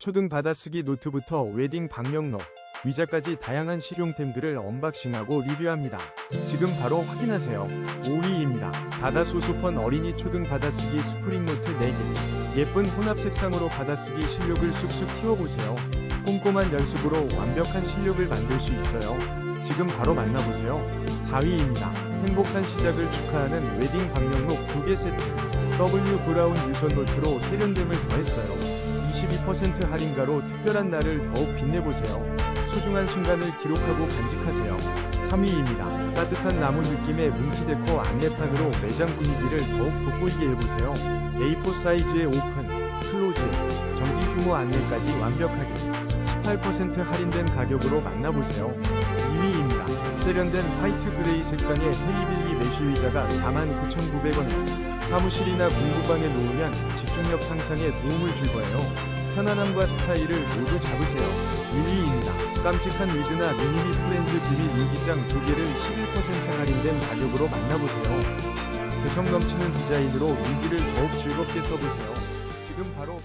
초등 받아쓰기 노트부터 웨딩 방명록, 위자까지 다양한 실용템들을 언박싱하고 리뷰합니다. 지금 바로 확인하세요. 5위입니다. 바다소소펀 어린이 초등 받아쓰기 스프링 노트 4개. 예쁜 혼합 색상으로 받아쓰기 실력을 쑥쑥 키워보세요. 꼼꼼한 연습으로 완벽한 실력을 만들 수 있어요. 지금 바로 만나보세요. 4위입니다. 행복한 시작을 축하하는 웨딩 방명록 2개 세트. W 브라운 유선 노트로 세련됨을 더했어요. 22% 할인가로 특별한 날을 더욱 빛내보세요. 소중한 순간을 기록하고 간직하세요. 3위입니다. 따뜻한 나무 느낌의 뭉티데코 안내판으로 매장 분위기를 더욱 돋보이게 해보세요. A4 사이즈의 오픈, 클로즈, 정기 휴무 안내까지 완벽하게 18% 할인된 가격으로 만나보세요. 2위입니다. 세련된 화이트 그레이 색상의 헬리빌리 메쉬 의자가 49,900원. 사무실이나 공부방에 놓으면 집중력 향상에 도움을 줄 거예요. 편안함과 스타일을 모두 잡으세요. 1위입니다. 깜찍한 위드나 미니미 프렌즈 비밀 일기장 두 개를 11% 할인된 가격으로 만나보세요. 개성 넘치는 디자인으로 일기를 더욱 즐겁게 써보세요. 지금 바로